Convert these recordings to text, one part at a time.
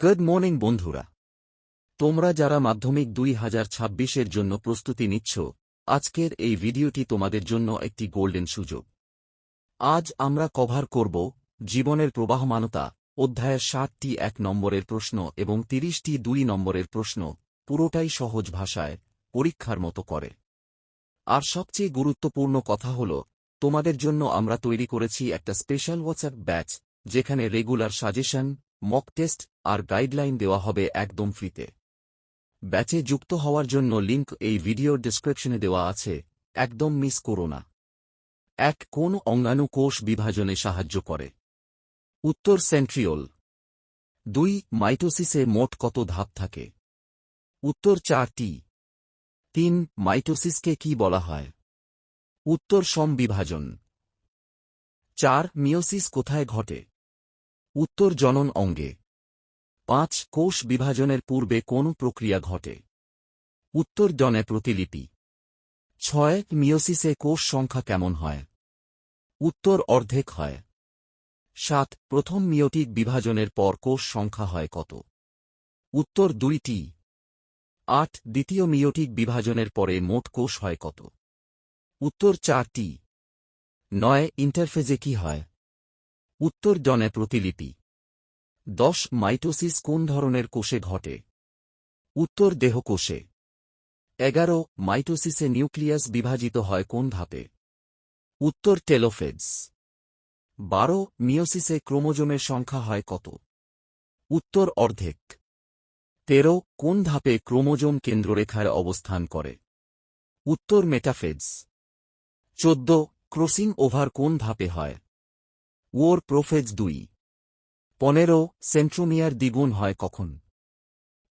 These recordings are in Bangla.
গুড মর্নিং বন্ধুরা। তোমরা যারা মাধ্যমিক দুই হাজার ছাব্বিশের জন্য প্রস্তুতি নিচ্ছ, আজকের এই ভিডিওটি তোমাদের জন্য একটি গোল্ডেন সুযোগ। আজ আমরা কভার করব জীবনের প্রবাহমানতা, অধ্যায়ের ষাটটি এক নম্বরের প্রশ্ন এবং তিরিশটি দুই নম্বরের প্রশ্ন, পুরোটাই সহজ ভাষায়, পরীক্ষার মতো করে। আর সবচেয়ে গুরুত্বপূর্ণ কথা হল, তোমাদের জন্য আমরা তৈরি করেছি একটা স্পেশাল হোয়াটসঅ্যাপ ব্যাচ যেখানে রেগুলার সাজেশন মক টেস্ট আর গাইডলাইন দেওয়া হবে একদম ফ্রিতে। ব্যাচে যুক্ত হওয়ার জন্য লিঙ্ক এই ভিডিওর ডেসক্রিপশনে দেওয়া আছে। একদম মিস করো না। এক, কোন অঙ্গাণু কোষ বিভাজনে সাহায্য করে? উত্তর, সেন্ট্রিওল। দুই, মাইটোসিসে মোট কত ধাপ থাকে? উত্তর, চারটি। তিন, মাইটোসিসকে কি বলা হয়? উত্তর, সমবিভাজন। চার মিওসিস কোথায় ঘটে? উত্তর জনন অঙ্গে। পাঁচ, কোষ বিভাজনের পূর্বে কোন প্রক্রিয়া ঘটে? উত্তর জনে প্রতিলিপি। ছয় মিওসিসে কোষ সংখ্যা কেমন হয়? উত্তর অর্ধেক হয়। সাত, প্রথম মিওটিক বিভাজনের পর কোষ সংখ্যা হয় কত? উত্তর দুইটি। আট, দ্বিতীয় মিওটিক বিভাজনের পরে মোট কোষ হয় কত? উত্তর চারটি। নয়, ইন্টারফেজে কি হয়? উত্তর জনে প্রতিলিপি। দশ মাইটোসিস কোন ধরনের কোষে ঘটে? উত্তর দেহকোষে এগারো, মাইটোসিসে নিউক্লিয়াস বিভাজিত হয় কোন ধাপে? উত্তর টেলোফেজ বারো মিওসিসে ক্রোমোজোমের সংখ্যা হয় কত? উত্তর অর্ধেক। তেরো, কোন ধাপে ক্রোমোজোম কেন্দ্ররেখায় অবস্থান করে? উত্তর মেটাফেজ চোদ্দ ক্রসিং ওভার কোন ধাপে হয়? ওর প্রোফেজ দুই। পনেরো, সেন্ট্রোমিয়ার দ্বিগুণ হয় কখন?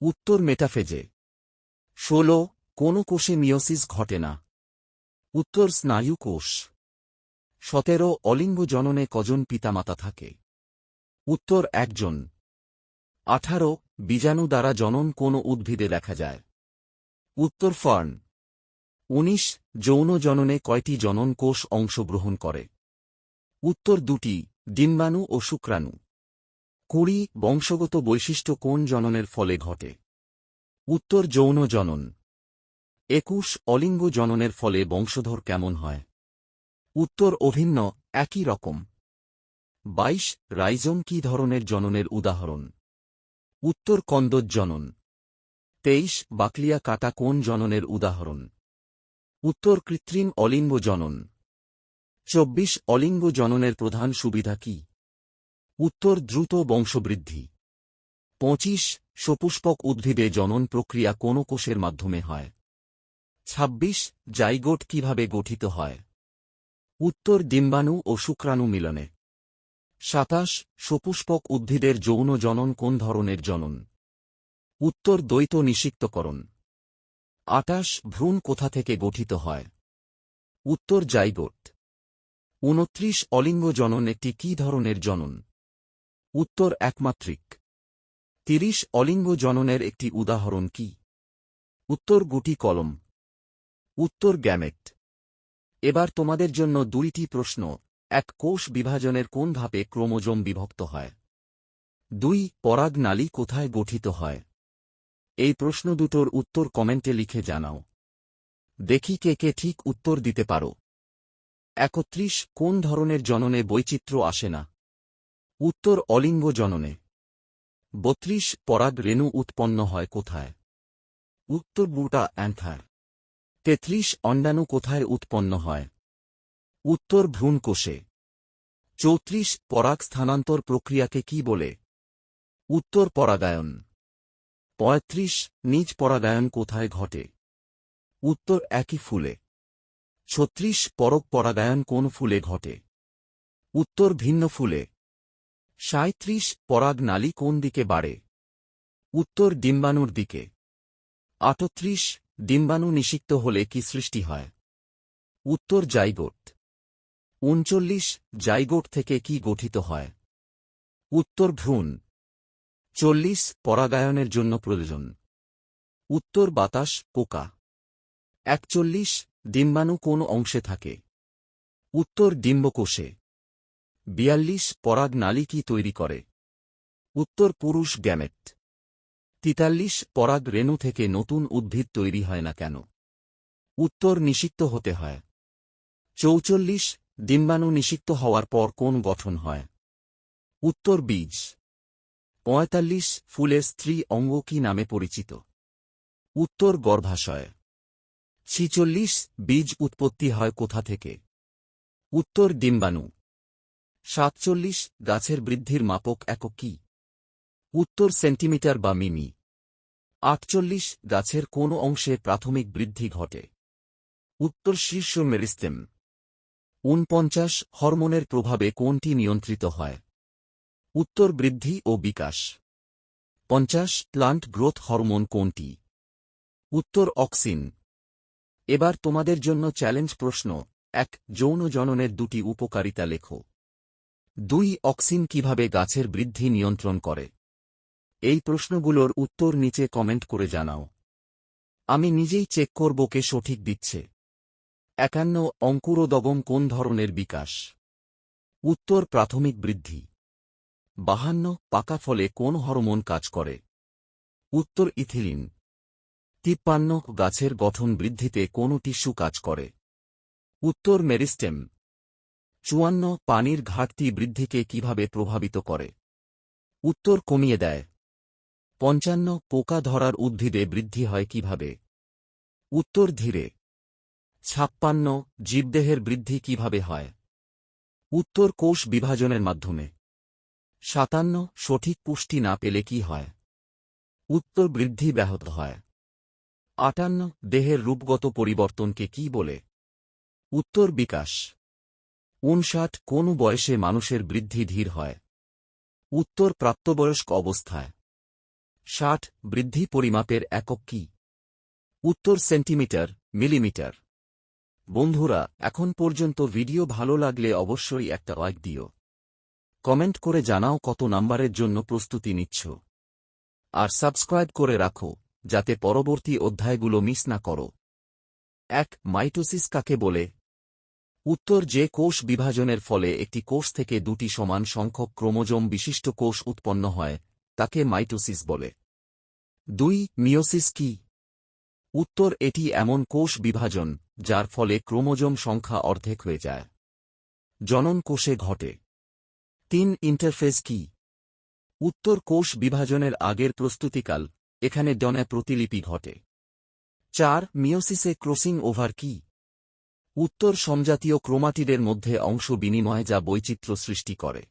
উত্তর মেটাফেজে। ষোলো, কোন কোষে মিওসিস ঘটে না। উত্তর স্নায়ু কোষ। সতেরো, অলিঙ্গ জননে কজন পিতামাতা থাকে? উত্তর একজন। আঠারো, বীজাণু দ্বারা জনন কোন উদ্ভিদে দেখা যায়? উত্তর ফার্ন। উনিশ, যৌন জননে কয়টি জনন কোষ অংশগ্রহণ করে? উত্তর দুটি, ডিম্বাণু ও শুক্রাণু। কুড়ি, বংশগত বৈশিষ্ট্য কোন জননের ফলে ঘটে? উত্তর যৌন জনন। একুশ, অলিঙ্গ জননের ফলে বংশধর কেমন হয়? উত্তর অভিন্ন, একই রকম। বাইশ, রাইজোম কি ধরনের জননের উদাহরণ? উত্তর কন্দজ জনন। তেইশ, বাকলিয়া কাটা কোন জননের উদাহরণ? উত্তর কৃত্রিম অলিঙ্গ জনন। চব্বিশ অলিঙ্গ জননের প্রধান সুবিধা কি? উত্তর দ্রুত বংশবৃদ্ধি। পঁচিশ, সপুষ্পক উদ্ভিদে জনন প্রক্রিয়া কোন কোষের মাধ্যমে হয়? ২৬ জাইগোট কীভাবে গঠিত হয়? উত্তর ডিম্বাণু ও শুক্রাণু মিলনে। সাতাশ, সপুষ্পক উদ্ভিদের যৌন জনন কোন ধরনের জনন? উত্তর দ্বৈত নিষিক্তকরণ। আটাশ, ভ্রূণ কোথা থেকে গঠিত হয়? উত্তর জাইগোট। উনত্রিশ অলিঙ্গ জনন একটি কি ধরনের জনন? উত্তর একমাত্রিক। তিরিশ অলিঙ্গ জননের একটি উদাহরণ কি? উত্তর গুটি কলম। উত্তর গ্যামেট। এবার তোমাদের জন্য দুইটি প্রশ্ন, এক কোষ বিভাজনের কোন ধাপে ক্রোমোজোম বিভক্ত হয়? দুই, পরাগ নালী কোথায় গঠিত হয়? এই প্রশ্ন দুটোর উত্তর কমেন্টে লিখে জানাও। দেখি কে কে ঠিক উত্তর দিতে পারো। একত্রিশ, কোন ধরনের জননে বৈচিত্র্য আসে না? উত্তর, অলিঙ্গ জননে। বত্রিশ, পরাগ রেণু উৎপন্ন হয় কোথায়? উত্তর বুটা অ্যান্থার। তেত্রিশ অণ্ডাণু কোথায় উৎপন্ন হয়? উত্তর ভ্রূণকোষে চৌত্রিশ, পরাগ স্থানান্তর প্রক্রিয়াকে কি বলে? উত্তর, পরাগায়ন। পঁয়ত্রিশ, নিজ পরাগায়ন কোথায় ঘটে? উত্তর, একই ফুলে। ছত্রিশ পরক পরাগায়ন কোন ফুলে ঘটে? উত্তর ভিন্ন ফুলে। সাঁত্রিশ পরাগ নালী কোন দিকে বাড়ে? উত্তর ডিম্বাণুর দিকে। আটত্রিশ ডিম্বাণু নিষিক্ত হলে কি সৃষ্টি হয়? উত্তর জাইগোট। উনচল্লিশ জাইগোট থেকে কি গঠিত হয়? উত্তর ভ্রূণ। চল্লিশ পরাগায়নের জন্য প্রয়োজন। উত্তর বাতাস পোকা। একচল্লিশ ডিম্বাণু কোন অংশে থাকে? উত্তর ডিম্বকোষে। বিয়াল্লিশ, পরাগ নালী কি তৈরি করে? উত্তর পুরুষ গ্যামেট। তিতাল্লিশ, পরাগ রেণু থেকে নতুন উদ্ভিদ তৈরি হয় না কেন? উত্তর নিষিক্ত হতে হয়। চৌচল্লিশ, ডিম্বাণু নিষিক্ত হওয়ার পর কোন গঠন হয়? উত্তর বীজ। পঁয়তাল্লিশ, ফুলের স্ত্রী অঙ্গ কি নামে পরিচিত? উত্তর গর্ভাশয়। ছিচল্লিশ বীজ উৎপত্তি হয় কোথা থেকে? উত্তর ডিম্বাণু। সাতচল্লিশ গাছের বৃদ্ধির মাপক একক কি? উত্তর সেন্টিমিটার বা মিমি। আটচল্লিশ গাছের কোন অংশে প্রাথমিক বৃদ্ধি ঘটে? উত্তর শীর্ষ মেরিস্তেম ঊনপঞ্চাশ হরমোনের প্রভাবে কোনটি নিয়ন্ত্রিত হয়? উত্তর বৃদ্ধি ও বিকাশ। পঞ্চাশ প্লান্ট গ্রোথ হরমোন কোনটি? উত্তর অক্সিন। এবার তোমাদের জন্য চ্যালেঞ্জ প্রশ্ন, এক, যৌন জননের দুটি উপকারিতা লেখো। দুই, অক্সিন কীভাবে গাছের বৃদ্ধি নিয়ন্ত্রণ করে? এই প্রশ্নগুলোর উত্তর নিচে কমেন্ট করে জানাও। আমি নিজেই চেক করব কে সঠিক দিচ্ছে। একান্ন, অঙ্কুরোদগম কোন ধরনের বিকাশ? উত্তর, প্রাথমিক বৃদ্ধি। বাহান্ন, পাকা ফলে কোন হরমোন কাজ করে? উত্তর, ইথিলিন। তিপ্পান্ন গাছের গঠন বৃদ্ধিতে কোন টিস্যু কাজ করে। উত্তর মেরিস্টেম। চুয়ান্ন পানির ঘাটতি বৃদ্ধিকে কীভাবে প্রভাবিত করে? উত্তর কমিয়ে দেয়। পঞ্চান্ন পোকা ধরার উদ্ভিদে বৃদ্ধি হয় কীভাবে? উত্তর ধীরে। ছাপ্পান্ন জীবদেহের বৃদ্ধি কীভাবে হয়? উত্তর কোষ বিভাজনের মাধ্যমে। সাতান্ন সঠিক পুষ্টি না পেলে কি হয়? উত্তর বৃদ্ধি ব্যাহত হয়। আটান্ন, দেহের রূপগত পরিবর্তনকে কি বলে? উত্তর, বিকাশ। উনষাট কোন বয়সে মানুষের বৃদ্ধি ধীর হয়? উত্তর, প্রাপ্তবয়স্ক অবস্থায়। ষাট, বৃদ্ধি পরিমাপের একক কি? উত্তর, সেন্টিমিটার, মিলিমিটার। বন্ধুরা, এখন পর্যন্ত ভিডিও ভালো লাগলে অবশ্যই একটা লাইক দিও। কমেন্ট করে জানাও কত নাম্বারের জন্য প্রস্তুতি নিচ্ছ। আর সাবস্ক্রাইব করে রাখো। যাতে পরবর্তী অধ্যায়গুলো মিস না করো। এক, মাইটোসিস কাকে বলে? উত্তর, যে কোষ বিভাজনের ফলে একটি কোষ থেকে দুটি সমান সংখ্যক ক্রোমোজোম বিশিষ্ট কোষ উৎপন্ন হয়, তাকে মাইটোসিস বলে। দুই মিওসিস কি? উত্তর, এটি এমন কোষ বিভাজন, যার ফলে ক্রোমোজোম সংখ্যা অর্ধেক হয়ে যায়। জনন কোষে ঘটে। তিন, ইন্টারফেস কি? উত্তর, কোষ বিভাজনের আগের প্রস্তুতিকাল এখানে ডনে প্রতিলিপি ঘটে। চার মিওসিসে ক্রসিং ওভার কি? উত্তর, সমজাতীয় ক্রোমাটিডের মধ্যে অংশ বিনিময় যা বৈচিত্র্য সৃষ্টি করে।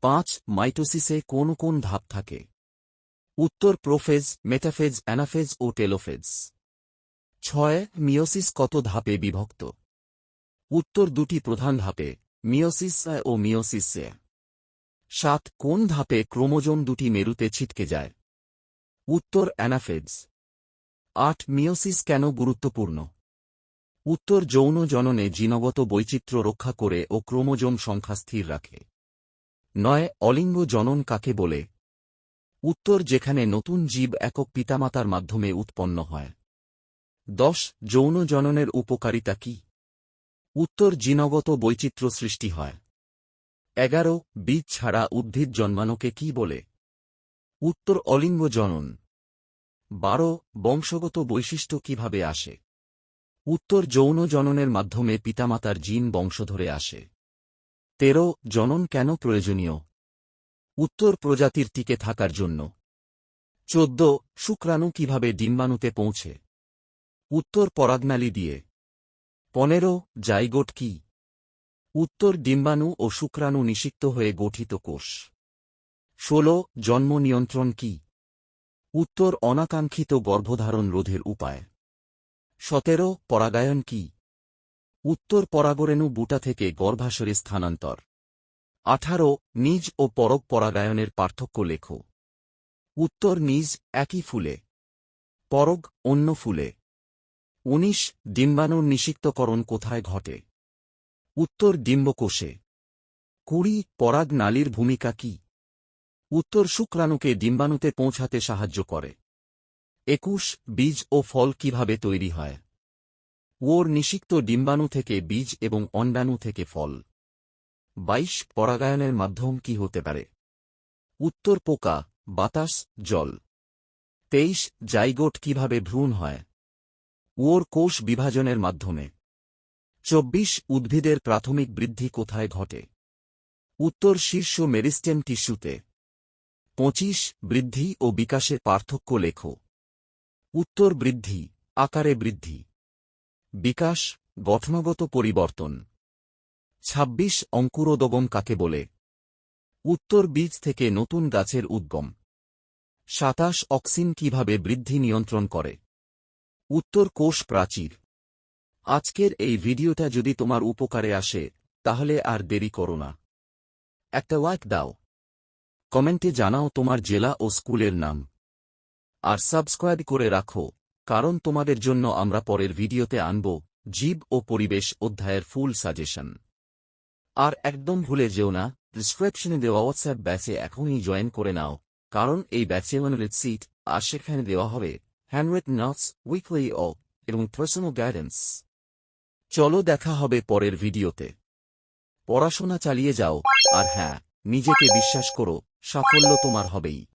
পাঁচ, মাইটোসিসে কোন কোন ধাপ থাকে? উত্তর, প্রোফেজ, মেটাফেজ, অ্যানাফেজ ও টেলোফেজ। ছয় মিওসিস কত ধাপে বিভক্ত? উত্তর, দুটি প্রধান ধাপে মিওসিস ও মিওসিস সাত, কোন ধাপে ক্রোমোজোম দুটি মেরুতে ছিটকে যায়? উত্তর অ্যানাফেজ আট মিওসিস কেন গুরুত্বপূর্ণ? উত্তর, যৌন জননে জিনগত বৈচিত্র্য রক্ষা করে ও ক্রোমোজোম সংখ্যা স্থির রাখে। নয়, অলিঙ্গ জনন কাকে বলে? উত্তর, যেখানে নতুন জীব একক পিতামাতার মাধ্যমে উৎপন্ন হয়। দশ, যৌন জননের উপকারিতা কি? উত্তর, জিনগত বৈচিত্র্য সৃষ্টি হয়। এগারো, বীজ ছাড়া উদ্ভিদ জন্মানোকে কি বলে? উত্তর অলিঙ্গ জনন। বারো, বংশগত বৈশিষ্ট্য কীভাবে আসে? উত্তর যৌন জননের মাধ্যমে পিতামাতার জিন বংশধরে আসে। তেরো, জনন কেন প্রয়োজনীয়? উত্তর প্রজাতির টিকে থাকার জন্য। চোদ্দ, শুক্রাণু কীভাবে ডিম্বাণুতে পৌঁছে? উত্তর পরাগনালী দিয়ে। পনেরো, জাইগোট কি? উত্তর ডিম্বাণু ও শুক্রাণু নিষিক্ত হয়ে গঠিত কোষ। ষোলো, জন্ম নিয়ন্ত্রণ কি? উত্তর, অনাকাঙ্ক্ষিত গর্ভধারণ রোধের উপায়। সতেরো, পরাগায়ন কি? উত্তর, পরাগরেণু বুটা থেকে গর্ভাশয়ে স্থানান্তর। আঠারো, নিজ ও পরব পরাগায়নের পার্থক্য লেখো। উত্তর, নিজ একই ফুলে। পরগ, অন্য ফুলে। উনিশ, ডিম্বাণুর নিষিক্তকরণ কোথায় ঘটে? উত্তর, ডিম্বকোষে। কুড়ি, পরাগ নালীর ভূমিকা কি? উত্তর শুক্রাণুকে ডিম্বাণুতে পৌঁছাতে সাহায্য করে। একুশ, বীজ ও ফল কীভাবে তৈরি হয়? ওর নিষিক্ত ডিম্বাণু থেকে বীজ এবং অন্ডাণু থেকে ফল। বাইশ, পরাগায়নের মাধ্যম কি হতে পারে? উত্তর, পোকা, বাতাস, জল। তেইশ, জাইগোট কীভাবে ভ্রূণ হয়? ওর কোষ বিভাজনের মাধ্যমে। চব্বিশ, উদ্ভিদের প্রাথমিক বৃদ্ধি কোথায় ঘটে? উত্তর, শীর্ষ মেরিস্টেম টিস্যুতে। পঁচিশ, বৃদ্ধি ও বিকাশের পার্থক্য লেখ। উত্তর বৃদ্ধি, আকারে বৃদ্ধি। বিকাশ, গঠনগত পরিবর্তন। ২৬ অঙ্কুরোদগম কাকে বলে? উত্তর বীজ থেকে নতুন গাছের উদ্গম। সাতাশ, অক্সিন কীভাবে বৃদ্ধি নিয়ন্ত্রণ করে? উত্তর কোষ প্রাচীর। আজকের এই ভিডিওটা যদি তোমার উপকারে আসে, তাহলে আর দেরি করো না। একটা ওয়াক দাও। কমেন্টে জানাও তোমার জেলা ও স্কুলের নাম। আর সাবস্ক্রাইব করে রাখো, কারণ তোমাদের জন্য আমরা পরের ভিডিওতে আনব জীব ও পরিবেশ অধ্যায়ের ফুল সাজেশন আর একদম ভুলে যেও না ডিসক্রিপশনে দেওয়া হোয়াটসঅ্যাপ ব্যাচে এখনই জয়েন করে নাও, কারণ এই ব্যাচে অনুলিত সিট আর সেখানে দেওয়া হবে হ্যান্ডরেট নোটস উইকলি ও এবং পার্সোনাল গাইডেন্স চলো দেখা হবে পরের ভিডিওতে। পড়াশোনা চালিয়ে যাও, আর হ্যাঁ নিজেকে বিশ্বাস করো সাফল্য তোমার হবেই।